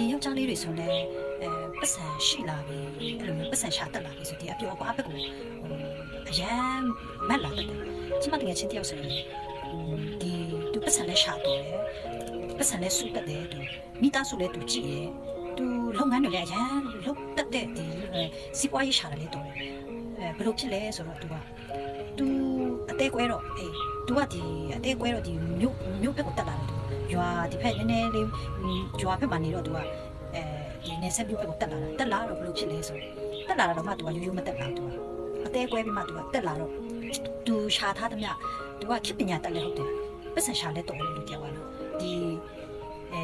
ဒီယောက်ျားလေးတွေဆိုလည်းအဲပတ်စံရှိလာပြီအဲ့လိုမျိုးပတ်စံရှာတက်လာပြီဆိုဒီအပြောပါဘက်ကိုဟိုအရန်မက်လာတက်တယ်ကျမတကယ်ချင်းတယောက်ဆိုရင်ဒီသူပတ်စံလည်းရှာတော်တယ်ပတ်စံလည်းစုတက်တယ်သူမိသားစုလည်းသူကြည့်တယ်သူလုပ်ငန်းတွေလည်းအရန်လုပ်တက်တဲ့ဒီစီးပွားရေးရှာတယ်လေတော်တယ်အဲဘယ်လိုဖြစ်လဲဆိုတော့သူကသူအသေးကွဲတော့အေးသူကဒီအသေးကွဲတော့ဒီမြို့မြို့ဘက်ကိုတက်လာတယ်သူ ရွာဒီဖက်နည်းနည်းလေးရွာဘက်မှာနေတော့သူကအဲဒီနေဆက်ပြုတ်ဘက်ကိုတက်လာတာတက်လာတော့ဘယ်လိုဖြစ်လဲဆိုတက်လာတော့မှသူကရိုးရိုးမတက်လာဘူးသူကအသေးကွဲပြီးမှသူကတက်လာတော့သူရှာထားသမျှသူကခေပညာတက်လဲဟုတ်တယ်ပတ်စံရှာလဲတော်တယ်လို့ပြောရတော့ဒီအဲ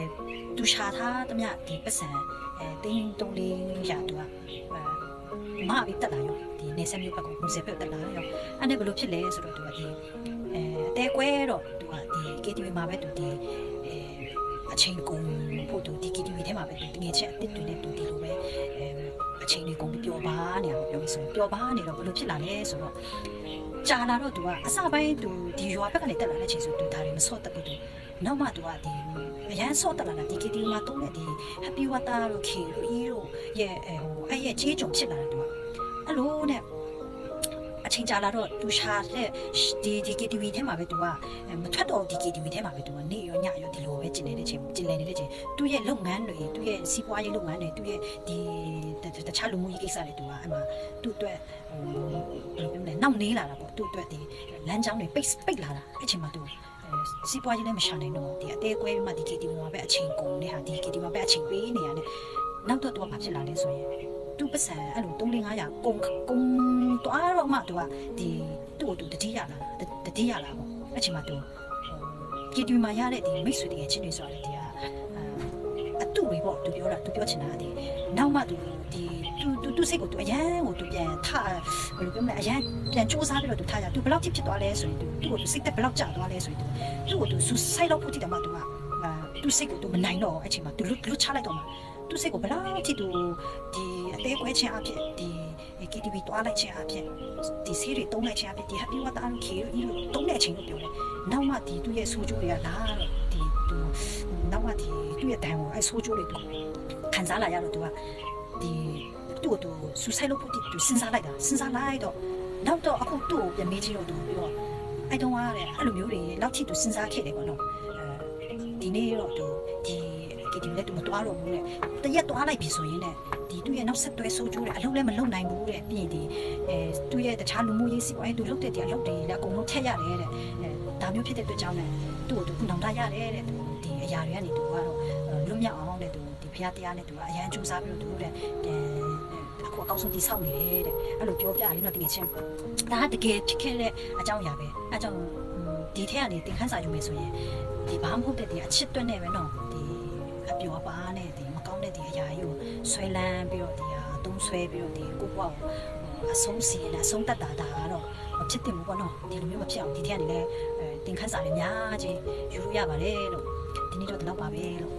သူရှာထားသမျှဒီပတ်စံအဲတင်းတုံးလေးရာသူကမပြီးတက်လာရောဒီနေဆက်ပြုတ်ဘက်ကိုမဆက်ပြုတ်တက်လာရောအဲ့ဒါဘယ်လိုဖြစ်လဲဆိုတော့သူကဒီအဲအသေးကွဲတော့သူကဒီ KTV မှာပဲသူဒီ အဲအချိန်ကုန်ဖို့သူဒီ KTV ထဲမှာပဲသူတငယ်ချက်အစ်စ်တွေနဲ့သူဒီလိုပဲအဲအချိန်လေးကုန်ပြီးပျော်ပါနေအောင်ပြောပြီးဆိုပျော်ပါနေတော့ဘယ်လိုဖြစ်လာလဲဆိုတော့ကြာလာတော့သူကအစပိုင်းသူဒီရွာဘက်ကနေတက်လာတဲ့ချိန်ဆိုသူဒါတွေမဆော့တက်ဘူးသူနောက်မှသူကဒီအရန်ဆော့တက်လာတာဒီ KTV မှာတုံးတဲ့ဒီ Happy Water တို့ K တို့ E တို့ရဲ့ဟိုအဲ့ရဲ့ကြေးကြုံဖြစ်လာတယ်သူကအဲ့လိုနဲ့ အချိန်ကြာလာတော့သူရှာတဲ့ဒီဒီ KTV ထဲမှာပဲသူကမထွက်တော့ဒီ KTV ထဲမှာပဲသူကနေရောညရောဒီလိုပဲကျင်နေတဲ့ချိန်ကျင်လည်နေတဲ့ချိန်သူ့ရဲ့လုပ်ငန်းတွေသူ့ရဲ့စီးပွားရေးလုပ်ငန်းတွေသူ့ရဲ့ဒီတခြားလူမှုရေးကိစ္စတွေသူကအဲ့မှာသူ့အတွက်ဟိုဘယ်လိုပြောမလဲနောက်နေလာတာပေါ့သူ့အတွက်ဒီလမ်းကြောင်းတွေပိတ်ပိတ်လာတာအဲ့ချိန်မှာသူစီးပွားရေးလည်းမရှာနိုင်တော့ဒီအသေးကွဲပြီးမှဒီ KTV မှာပဲအချိန်ကုန်နေဟာဒီ KTV မှာပဲအချိန်ပေးနေရတယ်နောက်တော့သူကဘာဖြစ်လာလဲဆိုရင် သူပတ်စံအဲ့လို3500ကုန်ကုန်တွားတော့မှသူကဒီသူ့ကိုသူတတိယလာတတိယလာပေါ့အဲ့ချိန်မှာသူကီတီမှာရတဲ့ဒီမိတ်ဆွေတကယ်ချင်းတွေဆိုရတယ်ဒီကအတူတွေပေါ့သူပြောတာသူပြောချင်တာဒီနောက်မှသူဒီသူသူသူစိတ်ကိုသူအရန်ကိုသူပြန်ထဘယ်လိုပြောမလဲအရန်ပြန်စူးစမ်းပြီးတော့သူထားကြသူဘယ်လောက်ထိဖြစ်သွားလဲဆိုရင်သူသူ့ကိုသူစိတ်သက်ဘယ်လောက်ကျသွားလဲဆိုရင်သူသူ့ကိုသူဆူဆိုင်လောက်ဖို့တိတယ်မှသူကသူစိတ်ကိုသူမနိုင်တော့အဲ့ချိန်မှာသူလွတ်လွတ်ချလိုက်တော့မှ သူစိတ်ကိုဘယ်လောက်ထိသူဒီအသေးကွဲခြင်းအဖြစ်ဒီ KTV တွားလိုက်ခြင်းအဖြစ်ဒီဆေးတွေတုံးလိုက်ခြင်းအဖြစ်ဒီ Happy Water ခေရီလို့တုံးတဲ့အချိန်လို့ပြောတယ်နောက်မှဒီသူ့ရဲ့ဆိုးကျိုးတွေကလာတော့ဒီသူနောက်မှဒီသူ့ရဲ့တန်ကိုအဲဆိုးကျိုးတွေသူခံစားလာရတော့သူကဒီသူ့ကိုသူဆူဆိုင်လို့ဖို့သူစဉ်းစားလိုက်တာစဉ်းစားလိုက်တော့နောက်တော့အခုသူ့ကိုပြန်မေးကြည့်တော့သူပြောအဲ့တုန်းကတဲ့အဲ့လိုမျိုးတွေလောက်ထိသူစဉ်းစားခဲ့တယ်ပေါ့နော်အဲဒီနေ့တော့သူဒီ KTV လည်းသူမတွားတော့ဘူးတဲ့တရက်တွားလိုက်ပြီဆိုရင်တဲ့ဒီသူ့ရဲ့နောက်ဆက်တွဲဆိုးကျိုးတွေအလုပ်လည်းမလုပ်နိုင်ဘူးတဲ့ပြီးရင်ဒီအဲသူ့ရဲ့တခြားလူမှုရေးစီးပွားရေးသူလုပ်တဲ့တရားလုပ်တယ်လည်းအကုန်လုံးထက်ရတယ်တဲ့အဲဒါမျိုးဖြစ်တဲ့အတွက်ကြောင့်လည်းသူ့ကိုသူခုနောင်တရတယ်တဲ့သူဒီအရာတွေကနေသူကတော့လွတ်မြောက်အောင်တဲ့သူဒီဘုရားတရားနဲ့သူကအရန်ကြိုးစားပြီးတော့သူတဲ့ပြန်အခုအကောက်ဆုံးတိဆောက်နေတယ်တဲ့အဲ့လိုပြောပြလေးတော့တကယ်ချင်းဒါကတကယ်ဖြစ်ခဲ့တဲ့အကြောင်းအရာပဲအဲကြောင့်ဒီထက်ကနေသင်ခန်းစာယူမယ်ဆိုရင်ဒီဘာမှမဟုတ်တဲ့ဒီအချစ်တွက်နေပဲနော်ဒီအ ပျော်ပါနဲ့ဒီမကောင်းတဲ့ဒီအရာကြီးကိုဆွဲလန်းပြီးတော့ဒီဟာတုံးဆွဲပြီးတော့ဒီကိုကွာကိုအဆုံးစီနဲ့အဆုံးတတ်တာဒါကတော့မဖြစ်တင်ဘူးပေါ့နော်ဒီလိုမျိုးမဖြစ်အောင်ဒီထက်ကနေလည်းသင်ခန်းစာတွေအများကြီးယူလို့ရပါတယ်လို့ဒီနေ့တော့ဒီလောက်ပါပဲလို့